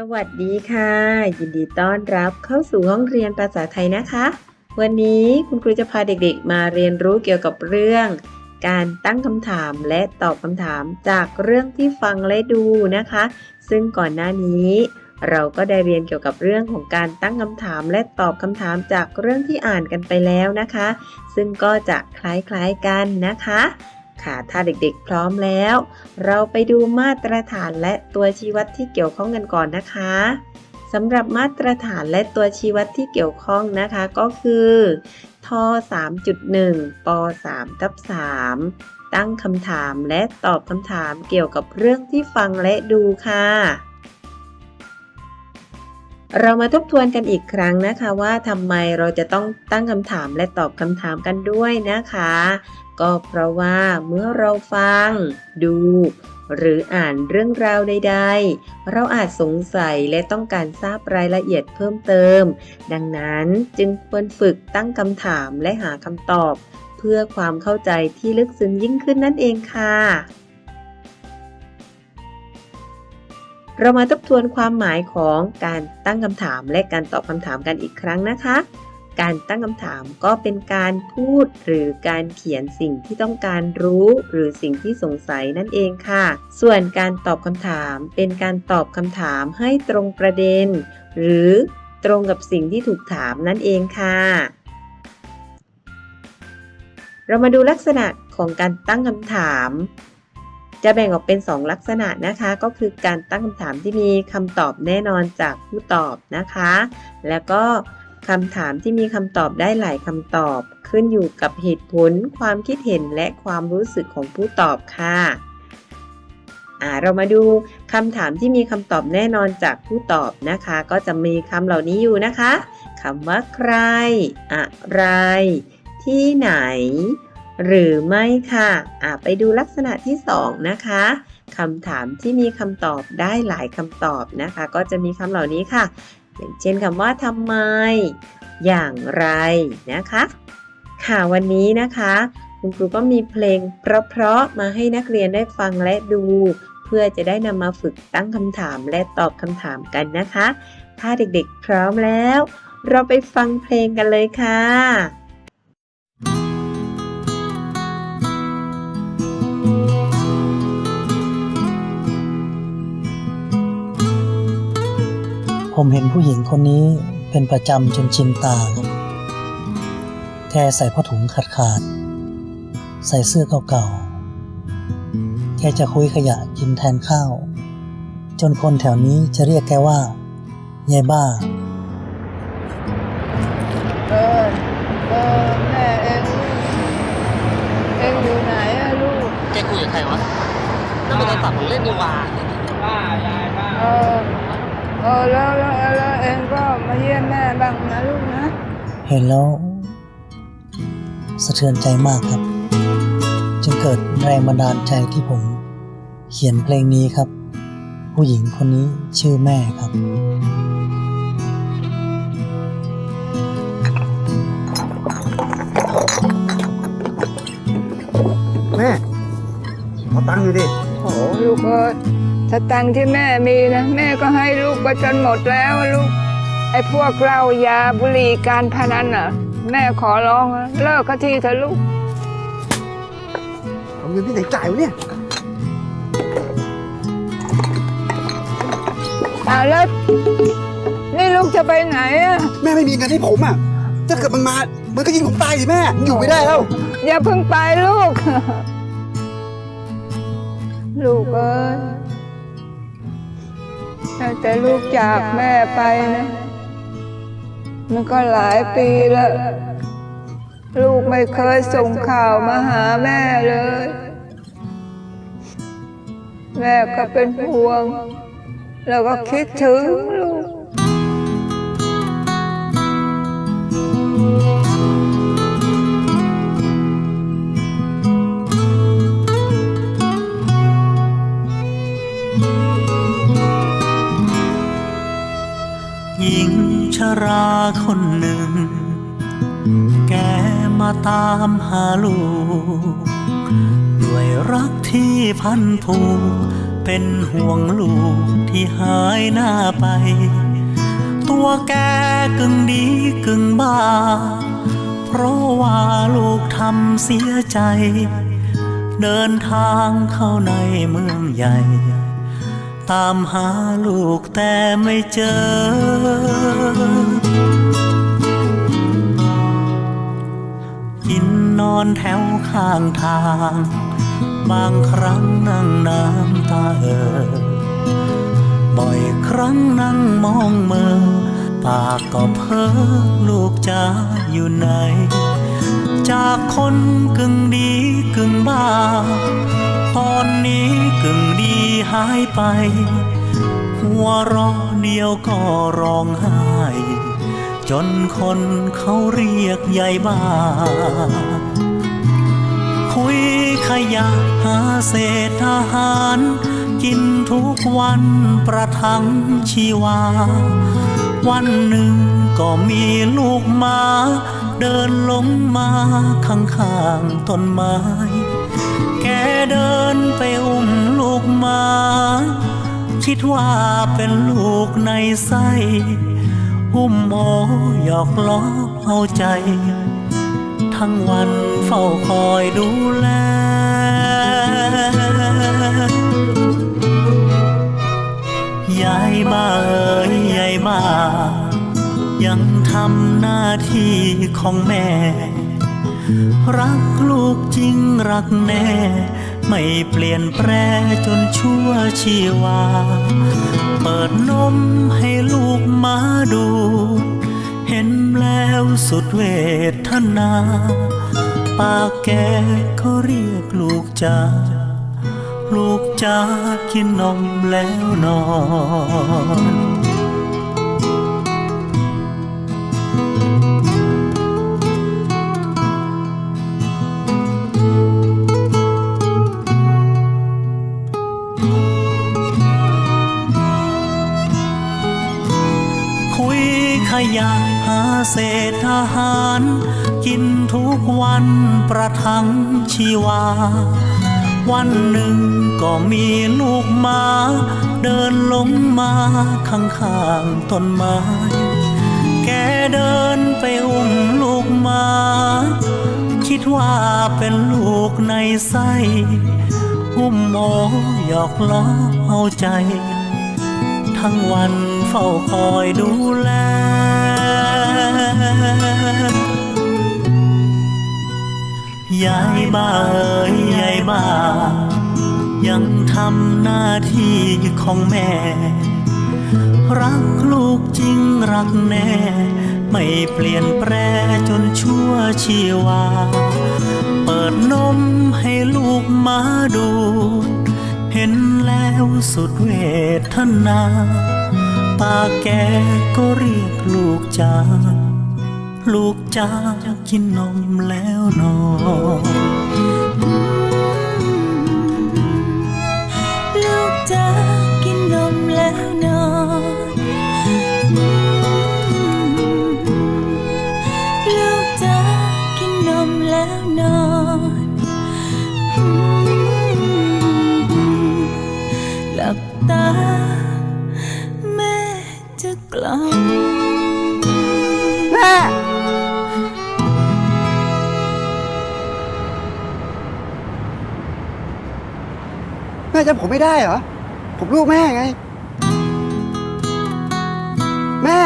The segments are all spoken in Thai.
สวัสดีค่ะ ยินดีต้อนรับเข้าสู่ห้องเรียนภาษาไทยนะคะ วันนี้คุณครูจะพาเด็กๆ มาเรียนรู้เกี่ยวกับเรื่อง การตั้งคำถามและตอบคำถามจากเรื่องที่ฟังและดูนะคะ ซึ่งก่อนหน้านี้ เราก็ได้เรียนเกี่ยวกับเรื่องของการตั้งคำถามและตอบคำถามจากเรื่องที่อ่านกันไปแล้วนะคะ ซึ่งก็จะคล้ายๆกันนะคะ ค่ะ ถ้าเด็กๆพร้อมแล้ว เราไปดูมาตรฐานและตัวชี้วัดที่เกี่ยวข้องกันก่อนนะคะสำหรับมาตรฐานและตัวชี้วัดที่เกี่ยวข้องนะคะก็คือท3.1ป3ทับ3ตั้งคำถามและตอบคำถามเกี่ยวกับเรื่องที่ฟังและดูค่ะเรามาทบทวนกันอีกครั้งนะคะว่าทำไมเราจะต้องตั้งคำถามและตอบคำถามกันด้วยนะคะ ก็เพราะว่าเมื่อเราฟัง ดู หรืออ่านเรื่องราวใดๆ เราอาจสงสัยและต้องการทราบรายละเอียดเพิ่มเติม ดังนั้นจึงควรฝึกตั้งคำถามและหาคำตอบ เพื่อความเข้าใจที่ลึกซึ้งยิ่งขึ้นนั่นเองค่ะเรามาทบทวนความหมายของการตั้งคำถามและการตอบคำถามกันอีกครั้งนะคะ การตั้งคำถามก็เป็นการพูดหรือการเขียนสิ่งที่ต้องการรู้ หรือสิ่งที่สงสัยนั่นเองค่ะ ส่วนการตอบคำถามเป็นการตอบคำถามให้ตรงประเด็น หรือตรงกับสิ่งที่ถูกถามนั่นเองค่ะ เรามาดูลักษณะของการตั้งคำถาม จะแบ่งออกเป็น 2 ลักษณะนะคะ ก็คือการตั้งคำถามที่มีคำตอบแน่นอนจากผู้ตอบนะคะ แล้วก็ คำถามที่มีคำตอบได้หลายคำตอบ ขึ้นอยู่กับเหตุผล ความคิดเห็นและความรู้สึกของผู้ตอบค่ะอ่าเรามาดูคำถามที่มีคำตอบแน่นอนจากผู้ตอบนะคะ ก็จะมีคำเหล่านี้อยู่นะคะคำว่าใคร อะไร ที่ไหน หรือไม่ค่ะอ่าไปดูลักษณะที่ 2 นะคะคำถามที่มีคำตอบได้หลายคำตอบนะคะ ก็จะมีคำเหล่านี้ค่ะ อย่างเช่นคำว่าทำไม อย่างไรนะคะ ค่ะวันนี้นะคะ คุณครูก็มีเพลงเพราะๆมาให้นักเรียนได้ฟังและดู เพื่อจะได้นำมาฝึกตั้งคำถามและตอบคำถามกันนะคะ ถ้าเด็กๆพร้อมแล้ว เราไปฟังเพลงกันเลยค่ะ ผมเห็นผู้หญิงคนนี้เป็นประจำจนชินตาครับแกใส่ผ้าถุงขาดขาดๆใส่เสื้อเก่าๆ แกจะคุยขยะกินแทนข้าว จนคนแถวนี้จะเรียกแกว่ายายบ้า ออแล้วแล้วแล้วเองก็มาเยี่ยมแม่บ้างนะลูกนะ เห็นแล้ว สะเทือนใจมากครับ จึงเกิดแรงบันดาลใจที่ผม เขียนเพลงนี้ครับ ผู้หญิงคนนี้ชื่อแม่ครับแม่ขอตังค์หน่อยดิโอ้ลูกเอ้ย สตังค์ที่แม่มีนะ แม่ก็ให้ลูกไปจนหมดแล้วอะลูก ไอ้พวกเหล้ายาบุหรี่การพนันอะ แม่ขอร้องอะเลิกก็ทีเถอะลูก เอาเงินที่ไหนจ่ายวะเนี่ย อ่าแล้วนี่ลูกจะไปไหนอะ แม่ไม่มีเงินให้ผมอะ ถ้าเกิดมันมา มันก็ยิงผมตายสิแม่ผมอยู่ไม่ได้แล้ว อย่าเพิ่งไปลูก ลูกเอ้ย ตั้งแต่ลูกจากแม่ไปนะมันก็หลายปีแล้วลูกไม่เคยส่งข่าวมาหาแม่เลย แม่ก็เป็นห่วง แล้วก็คิดถึงลูก ชราคนหนึ่ง แกมาตามหาลูก ด้วยรักที่พันผูกเป็นห่วงลูกที่หายหน้าไป ตัวแกกึ่งดีกึ่งบ้า เพราะว่าลูกทำเสียใจ เดินทางเข้าในเมืองใหญ่ ตามหาลูกแต่ไม่เจอ กินนอนแถวข้างทาง บางครั้งนั่งน้ำตาเออ บ่อยครั้งนั่งมองเมือ ปากก็เพ้อลูกจะอยู่ไหน จากคนกึ่งดีกึ่งบ้า ตอนนี้ หายไป หัวเรอเดียวก็ร้องไห้ จนคนเขาเรียกยายบ้า คุยขยะหาเศษอาหาร กินทุกวันประทังชีวา วันหนึ่งก็มีลูกมา เดินลงมาข้างๆต้นไม้ แกเดินไปอุ้มลูกมา คิดว่าเป็นลูกในไส้อุ้มโอหยอกล้อเอาใจ ทั้งวันเฝ้าคอยดูแลยายบ้าเอ๋ยยายบ้า ยังทำหน้าที่ของแม่ รักลูกจริงรักแน่ไม่เปลี่ยนแปรจนชั่วชีวา เปิดนมให้ลูกมาดู เห็นแล้วสุดเวทนา ปากแกก็เรียกลูกจ้าลูกจ้ากินนมแล้วนอน เศษอาหาร กินทุกวันประทังชีวา วันหนึ่งก็มีลูกมา เดินลงมาข้างๆต้นไม้ แกเดินไปอุ้มลูกมา คิดว่าเป็นลูกในไส้อุ้มโอหยอกล้อเอาใจ ทั้งวันเฝ้าคอยดูแล ยายบ้าเอ๋ยยายบ้า ยังทำหน้าที่ของแม่ รักลูกจริงรักแน่ ไม่เปลี่ยนแปรจนชั่วชีวา เปิดนมให้ลูกมาดูเห็นแล้วสุดเวทนาปาแกก็เรียกลูกจ้า ลูกจ้ากินนมแล้วนอนลูกจะกินนมแล้วนอน แม่จำผมไม่ได้เหรอ ผมลูกแม่ไง แม่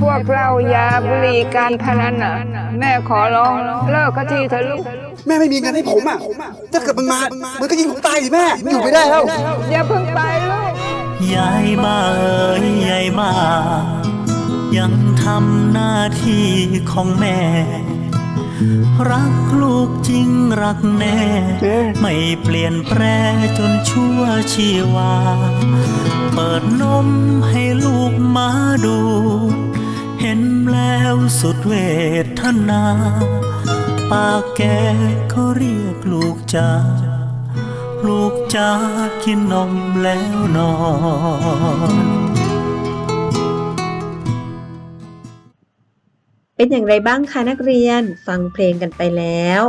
พวกเรายาบุหรี่การพนันน่ะแม่ขอร้องเลิกก็ทีเถอะลูกแม่ไม่มีเงินให้ผมอะถ้าเกิดมันมามันก็ยิงผมตายดิแม่ผมอยู่ไม่ได้แล้วอย่าเพิ่งไปลูกยายบ้าเอ๋ยยายบ้ายังทำหน้าที่ของแม่ รักลูกจริงรักแน่ไม่เปลี่ยนแปรจนชั่วชีวา เปิดนมให้ลูกมาดูเห็น แล้วสุดเวทนา ปากแกก็เรียกลูกจ้าลูกจ้ากินนมแล้วนอนเป็นอย่างไรบ้างคะนักเรียนฟังเพลงกันไปแล้ว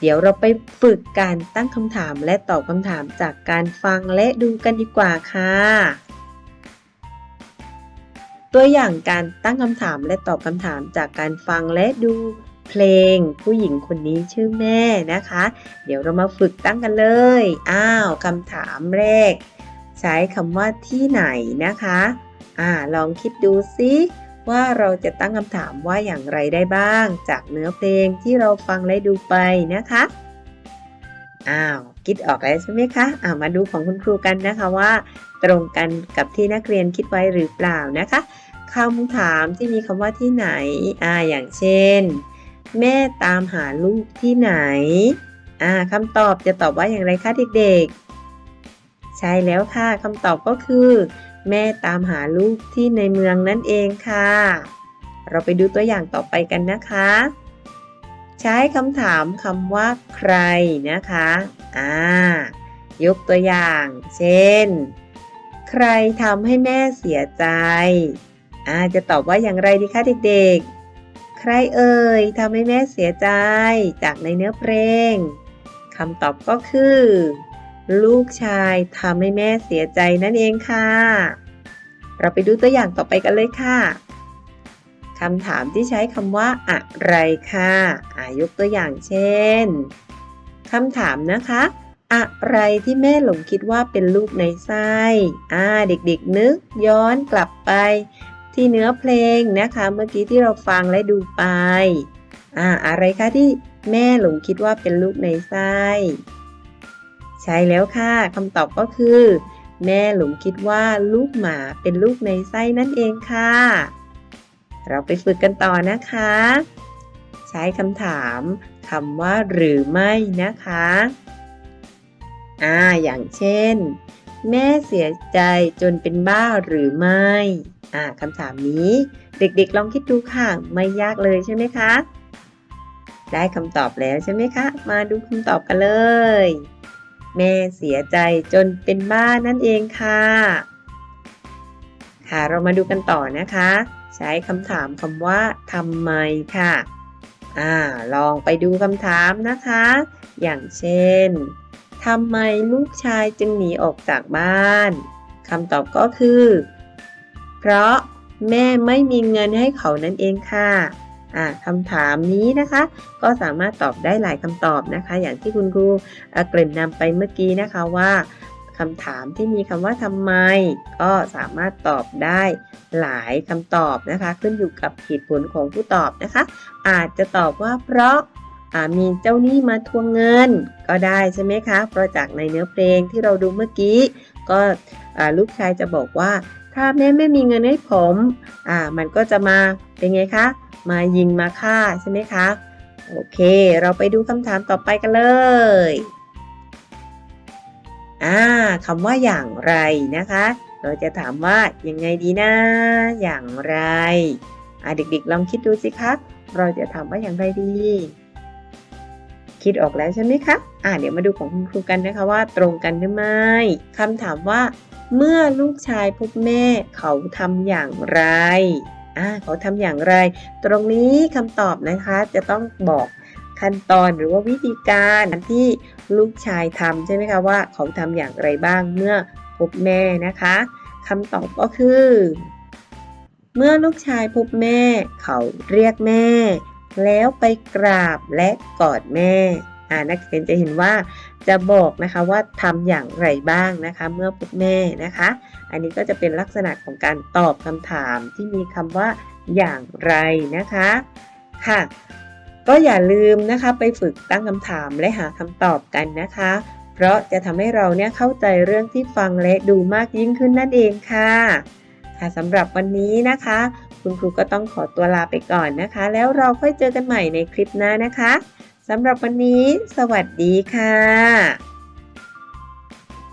เดี๋ยวเราไปฝึกการตั้งคำถามและตอบคำถามจากการฟังและดูกันดีกว่าค่ะ ตัวอย่างการตั้งคำถามและตอบคำถามจากการฟังและดูเพลงผู้หญิงคนนี้ชื่อแม่นะคะ เดี๋ยวเรามาฝึกตั้งกันเลย อ้าวคำถามแรก ใช้คำว่าที่ไหนนะคะอ่าลองคิดดูซิว่าเราจะตั้งคำถามว่าอย่างไรได้บ้าง จากเนื้อเพลงที่เราฟังและดูไปนะคะ อ้าวคิดออกแล้วใช่ไหมคะอ่ามาดูของคุณครูกันนะคะว่า ตรงกันกับที่นักเรียนคิดไว้หรือเปล่านะคะคำถามที่มีคำว่าที่ไหนอ่าอย่างเช่น แม่ตามหาลูกที่ไหนอ่าคำตอบจะตอบว่าอย่างไรคะเด็กๆ ใช่แล้วค่ะคำตอบก็คือ แม่ตามหาลูกที่ในเมืองนั่นเองค่ะ เราไปดูตัวอย่างต่อไปกันนะคะ ใช้คำถามคำว่าใครนะคะ อ่า ยกตัวอย่าง เช่น ใครทำให้แม่เสียใจ อ่า จะตอบว่าอย่างไรดีคะเด็กๆ ใครเอ่ยทำให้แม่เสียใจ จากในเนื้อเพลงคำตอบก็คือ ลูกชายทำให้แม่เสียใจนั่นเองค่ะ เราไปดูตัวอย่างต่อไปกันเลยค่ะ คำถามที่ใช้คำว่าอะไรค่ะอายกตัวอย่างเช่นคำถามนะคะ อะไรที่แม่หลงคิดว่าเป็นลูกในไส้อ่าเด็กๆนึกย้อนกลับไป ที่เนื้อเพลงนะคะ เมื่อกี้ที่เราฟังและดูไปอ่าอะไรคะที่แม่หลงคิดว่าเป็นลูกในไส้ใช่แล้วค่ะคำตอบก็คือ แม่หลงคิดว่าลูกหมาเป็นลูกในไส้นั่นเองค่ะ เราไปฝึกกันต่อนะคะ ใช้คำถามคำว่าหรือไม่นะคะอ่าอย่างเช่น แม่เสียใจจนเป็นบ้าหรือไม่อ่าคำถามนี้ เด็กๆลองคิดดูค่ะ ไม่ยากเลยใช่ไหมคะ ได้คำตอบแล้วใช่ไหมคะ มาดูคำตอบกันเลย แม่เสียใจจนเป็นบ้านั่นเองค่ะ ค่ะเรามาดูกันต่อนะคะ ใช้คำถามคำว่าทำไมค่ะอ่าลองไปดูคำถามนะคะ อย่างเช่นทำไมลูกชายจึงหนีออกจากบ้านคำตอบก็คือ เพราะแม่ไม่มีเงินให้เขานั่นเองค่ะอ่าคำถามนี้นะคะ ก็สามารถตอบได้หลายคำตอบนะคะ อย่างที่คุณครูเอกริ่นนำไปเมื่อกี้นะคะว่า คำถามที่มีคำว่าทำไม ก็สามารถตอบได้หลายคำตอบนะคะ ขึ้นอยู่กับเหตุผลของผู้ตอบนะคะ อาจจะตอบว่าเพราะมีเจ้าหนี้มาทวงเงินก็ได้ใช่ไหมคะ เพราะจากในเนื้อเพลงที่เราดูเมื่อกี้ ก็ลูกชายจะบอกว่า ถ้าแม่ไม่มีเงินให้ผมอ่ามันก็จะมาเป็นไงคะ มายิงมาฆ่าใช่ไหมคะ โอเค เราไปดูคำถามต่อไปกันเลย อ่าคำว่าอย่างไรนะคะ เราจะถามว่ายังไงดีนะ อย่างไรอ่าเด็กๆ ลองคิดดูสิคะเราจะถามว่าอย่างไรดี คิดออกแล้วใช่ไหมคะอ่าเดี๋ยวมาดูของคุณครูกันนะคะว่าตรงกันหรือไม่คำถามว่า เมื่อลูกชายพบแม่เขาทำอย่างไรอ่าเขาทำอย่างไร ตรงนี้คำตอบนะคะจะต้องบอก ขั้นตอนหรือว่าวิธีการที่ลูกชายทำใช่ไหมคะว่าเขาทำอย่างไรบ้างเมื่อพบแม่นะคะคำตอบก็คือ เมื่อลูกชายพบแม่ เขาเรียกแม่ แล้วไปกราบและกอดแม่อ่านักเรียนจะเห็นว่าจะบอกนะคะว่าทำอย่างไรบ้างนะคะ เมื่อพบแม่นะคะ อันนี้ก็จะเป็นลักษณะของการตอบคำถามที่มีคำว่าอย่างไรนะคะ ค่ะ ก็อย่าลืมนะคะไปฝึกตั้งคำถามและหาคำตอบกันนะคะ เพราะจะทำให้เราเนี่ยเข้าใจเรื่องที่ฟังและดูมากยิ่งขึ้นนั่นเองค่ะ ค่ะสำหรับวันนี้นะคะ คุณครูก็ต้องขอตัวลาไปก่อนนะคะ แล้วเราค่อยเจอกันใหม่ในคลิปหน้านะคะสำหรับวันนี้ สวัสดีค่ะ